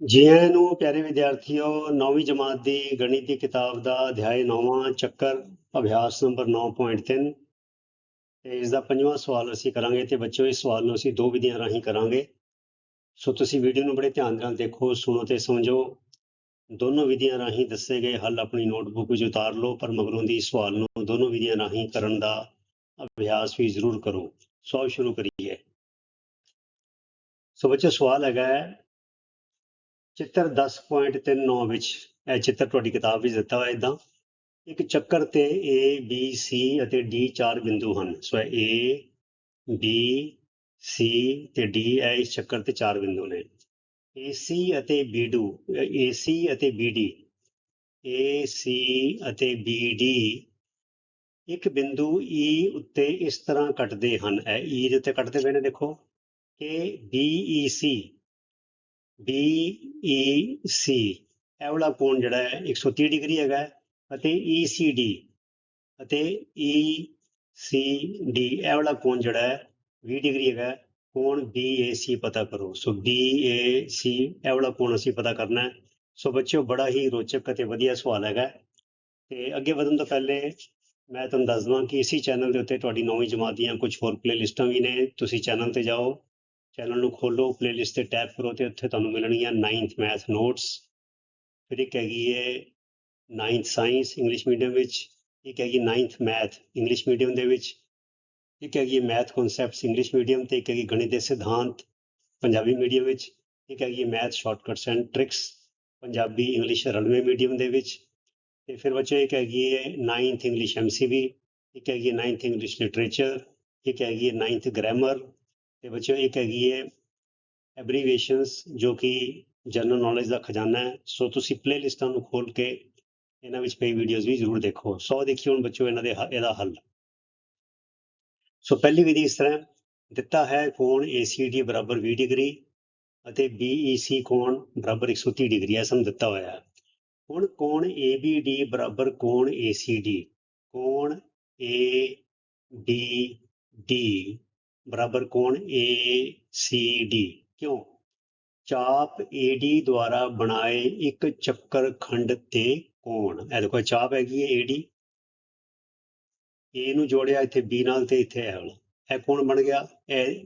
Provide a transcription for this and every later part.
ਜੀ ਆਇਆਂ ਨੂੰ ਪਿਆਰੇ ਵਿਦਿਆਰਥੀਓ, ਨੌਵੀਂ ਜਮਾਤ ਦੀ ਗਣਿਤ ਦੀ ਕਿਤਾਬ ਦਾ ਅਧਿਆਇ 9ਵਾਂ ਚੱਕਰ, ਅਭਿਆਸ ਨੰਬਰ 9.3 ਤੇ ਇਸ ਦਾ ਪੰਜਵਾਂ ਸਵਾਲ ਅਸੀਂ ਕਰਾਂਗੇ ਤੇ ਬੱਚਿਓ, ਇਸ ਸਵਾਲ ਨੂੰ ਅਸੀਂ ਦੋ ਵਿਧੀਆਂ ਰਾਹੀਂ ਕਰਾਂਗੇ। ਸੋ ਤੁਸੀਂ ਵੀਡੀਓ ਨੂੰ ਬੜੇ ਧਿਆਨ ਨਾਲ ਦੇਖੋ, ਸੁਣੋ ਤੇ ਸਮਝੋ। ਦੋਨੋਂ ਵਿਧੀਆਂ ਰਾਹੀਂ ਦੱਸੇ ਗਏ ਹੱਲ ਆਪਣੀ ਨੋਟਬੁੱਕ ਵਿੱਚ ਉਤਾਰ ਲਓ, ਪਰ ਮਗਰੋਂ ਦੀ ਸਵਾਲ ਨੂੰ ਦੋਨੋਂ ਵਿਧੀਆਂ ਰਾਹੀਂ ਕਰਨ ਦਾ ਅਭਿਆਸ ਵੀ ਜ਼ਰੂਰ ਕਰੋ। ਸੋ ਸ਼ੁਰੂ ਕਰੀਏ। ਸੋ ਬੱਚੋ ਸਵਾਲ ਹੈਗਾ ਹੈ ਚਿੱਤਰ 10.39 ਵਿੱਚ, ਇਹ ਚਿੱਤਰ ਤੁਹਾਡੀ ਕਿਤਾਬ ਵਿੱਚ ਦਿੱਤਾ ਹੋਇਆ ਇਦਾਂ ਇੱਕ ਚੱਕਰ ਤੇ A, B, C ਅਤੇ D ਚਾਰ ਬਿੰਦੂ ਹਨ। ਸੋ ਇਹ A, B, C ਤੇ D, ਇਹ ਇਸ ਚੱਕਰ ਤੇ ਚਾਰ ਬਿੰਦੂ ਨੇ। AC ਅਤੇ BD AC ਅਤੇ BD AC ਅਤੇ BD ਇੱਕ ਬਿੰਦੂ E ਉੱਤੇ ਇਸ ਤਰ੍ਹਾਂ ਕੱਟਦੇ ਹਨ। ਇਹ E ਦੇ ਉੱਤੇ ਕੱਟਦੇ ਪਏ ਨੇ, ਦੇਖੋ। ਕਿ BEC ਬੀ ਈ ਸੀ ਇਹ ਵਾਲਾ ਕੋਣ ਜਿਹੜਾ ਹੈ 130 ਡਿਗਰੀ ਹੈਗਾ ਅਤੇ ਈ ਸੀ ਡੀ ਅਤੇ ਈ ਸੀ ਡੀ ਇਹ ਵਾਲਾ ਕੋਣ ਜਿਹੜਾ ਹੈ 20 ਡਿਗਰੀ ਹੈਗਾ ਹੈ। ਕੋਣ e, e, BAC ਪਤਾ ਕਰੋ। ਸੋ BAC ਇਹ ਵਾਲਾ ਕੋਣ ਅਸੀਂ ਪਤਾ ਕਰਨਾ ਹੈ। ਸੋ ਬੱਚਿਓ, ਬੜਾ ਹੀ ਰੋਚਕ ਅਤੇ ਵਧੀਆ ਸਵਾਲ ਹੈਗਾ ਹੈ। ਤੇ ਅੱਗੇ ਵਧਣ ਤੋਂ ਪਹਿਲੇ ਮੈਂ ਤੁਹਾਨੂੰ ਦੱਸ ਦਵਾਂ ਕਿ ਇਸੇ ਚੈਨਲ ਦੇ ਉੱਤੇ ਤੁਹਾਡੀ ਨੌਵੀਂ ਜਮਾਤ ਦੀਆਂ ਕੁਝ ਹੋਰ ਪਲੇਲਿਸਟਾਂ ਵੀ ਨੇ। ਤੁਸੀਂ ਚੈਨਲ ਤੇ ਜਾਓ। ਚੈਨਲ ਨੂੰ ਖੋਲੋ ਪਲੇਲਿਸਟ ਤੇ ਟੈਪ ਕਰੋ ਤੇ ਉੱਥੇ ਤੁਹਾਨੂੰ ਮਿਲਣਗੀਆਂ 9th ਮੈਥ ਨੋਟਸ ਫਿਰ ਇੱਕ ਹੈਗੀ ਹੈ 9th ਸਾਇੰਸ ਇੰਗਲਿਸ਼ ਮੀਡੀਅਮ ਵਿੱਚ, ਇੱਕ ਹੈਗੀ 9th ਮੈਥ ਇੰਗਲਿਸ਼ ਮੀਡੀਅਮ ਦੇ ਵਿੱਚ, ਇੱਕ ਹੈਗੀ ਮੈਥ ਕਨਸੈਪਟਸ ਇੰਗਲਿਸ਼ ਮੀਡੀਅਮ ਤੇ ਇੱਕ ਹੈਗੀ ਗਣਿਤ ਦੇ ਸਿਧਾਂਤ ਪੰਜਾਬੀ ਮੀਡੀਅਮ ਵਿੱਚ, ਇੱਕ ਹੈਗੀ math shortcuts and tricks Punjabi English ਰਲਵੇਂ medium ਦੇ ਵਿੱਚ। ਤੇ ਫਿਰ ਬੱਚੇ ਇੱਕ ਹੈਗੀ ਹੈ 9th ਇੰਗਲਿਸ਼ ਐਮਸੀਬੀ ਇੱਕ ਹੈਗੀ ਹੈ 9th ਇੰਗਲਿਸ਼ ਲਿਟਰੇਚਰ ਇੱਕ ਹੈਗੀ ਹੈ 9th ਗ੍ਰਾਮਰ ਤੇ ਬੱਚਿਓ ਇੱਕ ਹੈਗੀ ਹੈ ਐਬਰੀਵੇਸ਼ਨਸ ਜੋ ਕਿ ਜਨਰਲ ਨੌਲੇਜ ਦਾ ਖਜ਼ਾਨਾ ਹੈ। ਸੋ ਤੁਸੀਂ ਪਲੇਲਿਸਟਾਂ ਨੂੰ ਖੋਲ ਕੇ ਇਹਨਾਂ ਵਿੱਚ ਪਈ ਵੀਡੀਓਜ਼ ਵੀ ਜ਼ਰੂਰ ਦੇਖੋ। ਸੋ ਦੇਖਿਓ ਹੁਣ ਬੱਚਿਓ ਇਹਨਾਂ ਦੇ ਹ- ਇਹਦਾ ਹੱਲ। ਸੋ ਪਹਿਲੀ ਵਿਧੀ ਇਸ ਤਰ੍ਹਾਂ ਹੈ, ਦਿੱਤਾ ਹੈ ਕੋਣ ACD ਬਰਾਬਰ 20 ਡਿਗਰੀ ਅਤੇ BEC ਕੋਣ ਬਰਾਬਰ 130 ਡਿਗਰੀ। ਹੈ ਸਾਨੂੰ ਦਿੱਤਾ ਹੋਇਆ ਹੈ। ਹੁਣ ਕੋਣ ABD ਬਰਾਬਰ ਕੋਣ ACD ਕੋਣ ABD ਬਰਾਬਰ ਕੋਣ? ACD ਕਿਉਂ? ਚਾਪ AD ਦੁਆਰਾ ਬਣਾਏ ਇੱਕ ਚੱਕਰ ਖੰਡ ਤੇ ਕੋਣ। ਇਹ ਦੇਖੋ ਚਾਪ ਹੈਗੀ ਹੈ AD A ਨੂੰ ਜੋੜਿਆ ਇੱਥੇ B ਨਾਲ ਤੇ ਇੱਥੇ ਇਹ ਵਾਲਾ। ਇਹ ਕੋਣ ਬਣ ਗਿਆ? ਇਹ।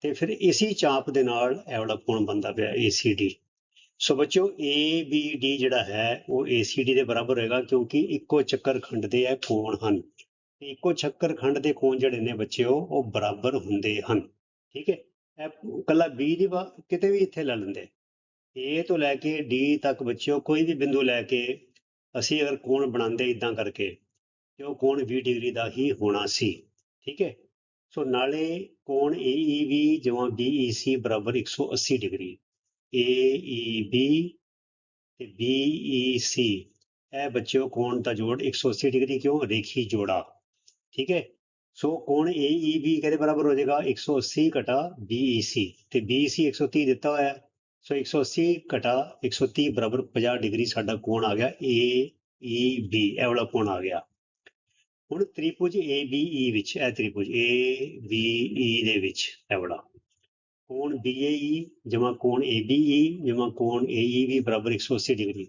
ਤੇ ਫਿਰ ਇਸੀ ਚਾਪ ਦੇ ਨਾਲ ਇਹ ਵਾਲਾ ਕੋਣ ਬਣਦਾ ਪਿਆ ACD ਸੋ ਬੱਚਿਓ ABD ਜਿਹੜਾ ਹੈ, ਉਹ ACD ਦੇ ਬਰਾਬਰ ਹੋਏਗਾ ਕਿਉਂਕਿ ਇੱਕੋ ਚੱਕਰ ਖੰਡ ਦੇ ਇਹ ਕੋਣ ਹਨ। ਤੇ ਇੱਕੋ ਚੱਕਰ ਖੰਡ ਦੇ ਕੋਣ ਜਿਹੜੇ ਨੇ ਬੱਚਿਓ, ਉਹ ਬਰਾਬਰ ਹੁੰਦੇ ਹਨ। ਠੀਕ ਹੈ? ਇਹ ਕੱਲਾ B ਦੀ ਵਾ- ਕਿਤੇ ਵੀ ਇੱਥੇ ਲੈ ਲੈਂਦੇ। A ਤੋਂ ਲੈ ਕੇ D ਤੱਕ ਬੱਚਿਓ, ਕੋਈ ਵੀ ਬਿੰਦੂ ਲੈ ਕੇ ਅਸੀਂ ਅਗਰ ਕੋਣ ਬਣਾਉਂਦੇ ਇਦਾਂ ਕਰਕੇ, ਤੇ ਉਹ ਕੋਣ 20 ਡਿਗਰੀ ਦਾ ਹੀ ਹੋਣਾ ਸੀ। ਠੀਕ ਹੈ? ਸੋ ਨਾਲੇ ਕੋਣ AEB ਜਮਾ e, BEC ਬਰਾਬਰ 180 ਡਿਗਰੀ। AEB ਤੇ BEC ਇਹ ਬੱਚਿਓ ਕੋਣ ਦਾ ਜੋੜ 180 ਡਿਗਰੀ ਕਿਉਂ? ਰੇਖੀ ਜੋੜਾ। ਠੀਕ ਹੈ? ਸੋ ਕੋਣ AEB ਕਿਹਦੇ ਬਰਾਬਰ ਹੋ ਜਾਏਗਾ 180 ਘਟਾ BEC ਤੇ BEC 130 ਦਿੱਤਾ ਹੋਇਆ ਹੈ। ਸੋ 180 ਘਟਾ 130 ਬਰਾਬਰ 50 ਡਿਗਰੀ ਸਾਡਾ ਕੋਣ ਆ ਗਿਆ ਏ ਬੀ e, ਇਹ ਵਾਲਾ ਕੋਣ ਆ ਗਿਆ। ਹੁਣ ਤ੍ਰਿਭੁਜ ਈ e ਵਿੱਚ, ਇਹ ਤ੍ਰਿਭੁਜ ਈ e ਦੇ ਵਿੱਚ ਇਹ ਵਾਲਾ। ਕੋਣ BAE ਜਮਾ ਕੋਣ ABE ਜਮਾ ਕੋਣ AEB ਬਰਾਬਰ 180 ਡਿਗਰੀ।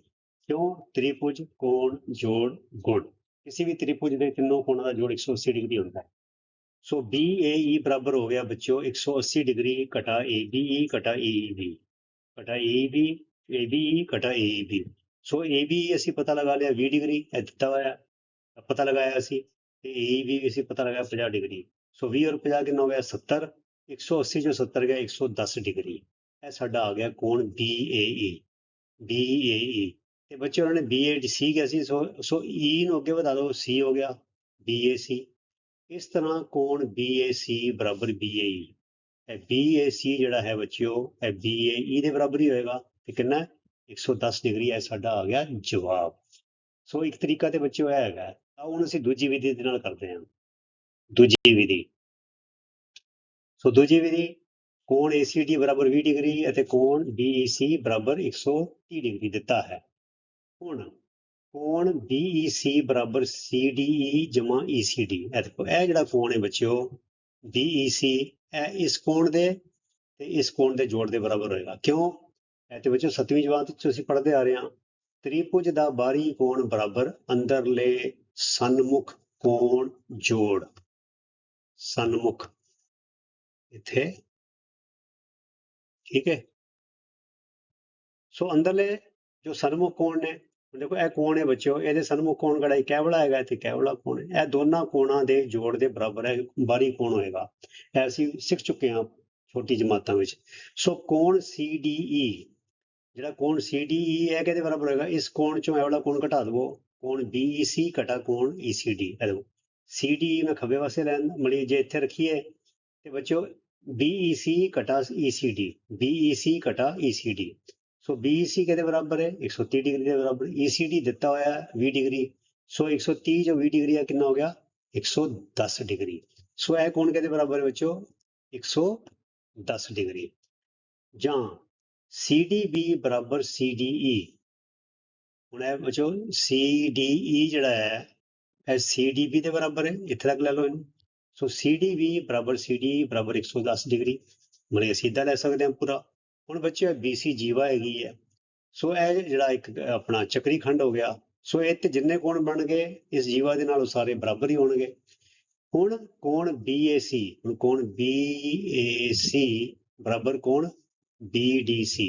ਕਿਉਂ? ਤ੍ਰਿਭੁਜ, ਕੋਣ, ਜੋੜ, ਗੁਣ। ਕਿਸੇ ਵੀ ਤ੍ਰਿਭੁਜ ਦੇ ਤਿੰਨੋਂ ਕੋਣਾਂ ਦਾ ਜੋੜ 180 ਡਿਗਰੀ ਹੁੰਦਾ ਹੈ। ਸੋ BAE ਬਰਾਬਰ ਹੋ ਗਿਆ ਬੱਚਿਓ 180 ਡਿਗਰੀ ਘਟਾ ABE ਘਟਾ AEB ਘਟਾ AEB ABE ਘਟਾ AEB ਸੋ ABE ਅਸੀਂ ਪਤਾ ਲਗਾ ਲਿਆ 20 ਡਿਗਰੀ, ਇਹ ਦਿੱਤਾ ਹੋਇਆ। ਪਤਾ ਲਗਾਇਆ ਅਸੀਂ ਤੇ AEB ਵੀ ਅਸੀਂ ਪਤਾ ਲਗਾਇਆ 50 ਡਿਗਰੀ। ਸੋ 20 ਔਰ 50 ਕਿੰਨਾ ਹੋ ਗਿਆ? 70 180 ਚੋਂ 70 ਗਿਆ 110 ਡਿਗਰੀ। ਇਹ ਸਾਡਾ ਆ ਗਿਆ ਕੋਣ BAE BAE ਤੇ ਬੱਚੇ ਉਹਨਾਂ ਨੇ BAC ਕਿਹਾ ਸੀ, ਸੋ ਸੋ ਈ ਨੂੰ ਅੱਗੇ ਵਧਾ ਦਿਓ ਸੀ ਹੋ ਗਿਆ BAC ਇਸ ਤਰ੍ਹਾਂ ਕੋਣ BAC ਬਰਾਬਰ BAE ਇਹ BAC ਜਿਹੜਾ ਹੈ ਬੱਚਿਓ, ਇਹ BAE ਦੇ ਬਰਾਬਰ ਹੀ ਹੋਏਗਾ, ਤੇ ਕਿੰਨਾ ਹੈ? 110 ਡਿਗਰੀ ਹੈ ਸਾਡਾ ਆ ਗਿਆ ਜਵਾਬ। ਸੋ ਇੱਕ ਤਰੀਕਾ ਤੇ ਬੱਚਿਓ ਇਹ ਹੈਗਾ ਤਾਂ ਹੁਣ ਅਸੀਂ ਦੂਜੀ ਵਿਧੀ ਦੇ ਨਾਲ ਕਰਦੇ ਹਾਂ। ਦੂਜੀ ਵਿਧੀ। ਸੋ ਦੂਜੀ ਵਿਧੀ, ਕੋਣ ACD ਬਰਾਬਰ 20 ਡਿਗਰੀ ਅਤੇ ਕੋਣ BEC ਬਰਾਬਰ 130 ਡਿਗਰੀ ਦਿੱਤਾ ਹੈ। ਹੁਣ ਕੋਣ BEC ਬਰਾਬਰ CDE ਜਮਾ ECD ਇਹ ਦੇਖੋ, ਇਹ ਜਿਹੜਾ ਕੋਣ ਹੈ ਬੱਚਿਓ BEC ਇਹ ਇਸ ਕੋਣ ਦੇ ਤੇ ਇਸ ਕੋਣ ਦੇ ਜੋੜ ਦੇ ਬਰਾਬਰ ਹੋਏਗਾ। ਕਿਉਂ? ਇਹ ਤੇ ਬੱਚੋ ਸੱਤਵੀਂ ਜਮਾਤ ਵਿੱਚ ਅਸੀਂ ਪੜ੍ਹਦੇ ਆ ਰਹੇ ਹਾਂ ਤ੍ਰਿਭੁਜ ਦਾ ਬਾਹਰੀ ਕੋਣ ਬਰਾਬਰ ਅੰਦਰਲੇ ਸਨਮੁਖ ਕੋਣ ਜੋੜ। ਸਨਮੁਖ। ਇੱਥੇ। ਠੀਕ ਹੈ। ਸੋ ਅੰਦਰਲੇ ਜੋ ਸਨਮੁਖ ਕੋਣ ਨੇ ਦੇਖੋ, ਇਹ ਕੋਣ ਹੈ ਬੱਚਿਓ? ਇਹਦੇ ਸਨਮੁਖ ਕੋਣ ਕਿਹੜਾ ਹੈ? ਕੈਵਲਾ ਹੈਗਾ ਤੇ ਕੈਵਲਾ ਕੋਣ ਹੈ? ਇਹ ਦੋਨਾਂ ਕੋਣਾਂ ਦੇ ਜੋੜ ਦੇ ਬਰਾਬਰ ਹੈ। ਬਾਹਰੀ ਕੋਣ ਹੋਏਗਾ? ਇਹ ਅਸੀਂ ਸਿੱਖ ਚੁੱਕੇ ਹਾਂ ਛੋਟੀ ਜਮਾਤਾਂ ਵਿੱਚ। ਸੋ ਕੋਣ CDE ਜਿਹੜਾ ਕੋਣ CDE ਹੈ ਕਿਹਦੇ ਬਰਾਬਰ ਹੋਏਗਾ? ਇਸ ਕੋਣ ਚੋਂ ਇਹ ਵਾਲਾ ਕੋਣ ਘਟਾ ਦਵੋ? ਕੋਣ BEC ਘਟਾ, ਕੋਣ ECD ਇਹ ਦੇਖੋ CDE ਮੈਂ ਖੱਬੇ ਪਾਸੇ ਲੈਣ ਮਲੀ ਜੇ ਇੱਥੇ ਰੱਖੀਏ, ਤੇ ਬੱਚਿਓ BEC ਘਟਾ ECD BEC ਘਟਾ ECD ਸੋ BEC ਕਿਹਦੇ ਬਰਾਬਰ ਹੈ? 130 ਡਿਗਰੀ ਦੇ ਬਰਾਬਰ। ECD ਦਿੱਤਾ ਹੋਇਆ ਹੈ 20 ਡਿਗਰੀ। ਸੋ 130 ਜੋ 20 ਡਿਗਰੀ ਆ ਕਿੰਨਾ ਹੋ ਗਿਆ? 110 ਡਿਗਰੀ। ਸੋ ਇਹ ਕੋਣ ਕਿਹਦੇ ਬਰਾਬਰ ਹੈ ਬੱਚਿਓ? 110 ਡਿਗਰੀ। ਜਾਂ CDB ਬਰਾਬਰ CDE ਹੁਣ ਇਹ ਬੱਚਿਓ CDE ਜਿਹੜਾ ਹੈ, ਇਹ CDB ਦੇ ਬਰਾਬਰ ਹੈ। ਇੱਥੇ ਤੱਕ ਲੈ ਲਓ ਇਹਨੂੰ। ਸੋ CDB ਬਰਾਬਰ CDE ਬਰਾਬਰ 110 ਡਿਗਰੀ। ਮਨੇ ਸਿੱਧਾ ਲੈ ਸਕਦੇ ਹਾਂ ਪੂਰਾ। ਹੁਣ ਬੱਚਿਓ BC ਜੀਵਾ ਹੈਗੀ ਹੈ। ਸੋ ਇਹ ਜਿਹੜਾ ਇੱਕ ਆਪਣਾ ਚੱਕਰੀ ਖੰਡ ਹੋ ਗਿਆ, ਸੋ ਇਹ ਤੇ ਜਿੰਨੇ ਕੋਣ ਬਣ ਗਏ, ਇਸ ਜੀਵਾ ਦੇ ਨਾਲ ਉਹ ਸਾਰੇ ਬਰਾਬਰ ਹੀ ਹੋਣਗੇ। ਹੁਣ ਕੋਣ BAC ਹੁਣ ਕੋਣ BAC ਬਰਾਬਰ ਕੋਣ BDC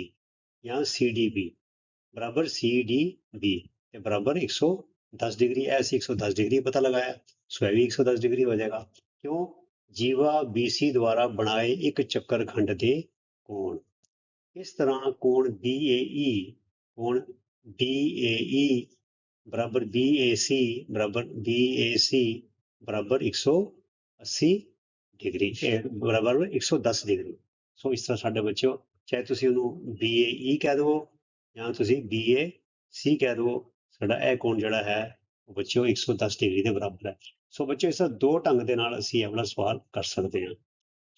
ਜਾਂ CDB ਬਰਾਬਰ CDB ਤੇ ਬਰਾਬਰ 110 ਡਿਗਰੀ ਐਸੀ 110 ਡਿਗਰੀ ਪਤਾ ਲਗਾਇਆ, ਸੋ ਇਹ ਵੀ 110 ਡਿਗਰੀ ਹੋ ਜਾਏਗਾ। ਕਿਉਂ? ਜੀਵਾ BC ਦੁਆਰਾ ਬਣਾਏ ਇੱਕ ਚੱਕਰ ਖੰਡ ਦੇ ਕੋਣ। ਇਸ ਤਰ੍ਹਾਂ ਕੋਣ BAE ਕੋਣ BAE ਬਰਾਬਰ BAC ਬਰਾਬਰ BAC ਬਰਾਬਰ 180 ਡਿਗਰੀ, ਇਹ ਬਰਾਬਰ 110 ਡਿਗਰੀ। ਸੋ ਇਸ ਤਰ੍ਹਾਂ ਸਾਡੇ ਬੱਚਿਓ, ਚਾਹੇ ਤੁਸੀਂ ਉਹਨੂੰ BAE ਕਹਿ ਦਿਓ ਜਾਂ ਤੁਸੀਂ BAC ਕਹਿ ਦਿਓ ਸਾਡਾ ਇਹ ਕੋਣ ਜਿਹੜਾ ਹੈ, ਉਹ ਬੱਚਿਓ 110 ਡਿਗਰੀ ਦੇ ਬਰਾਬਰ ਹੈ। ਸੋ ਬੱਚਿਓ, ਇਸ ਦੋ ਢੰਗ ਦੇ ਨਾਲ ਅਸੀਂ ਇਹ ਵਾਲਾ ਸਵਾਲ ਕਰ ਸਕਦੇ ਹਾਂ।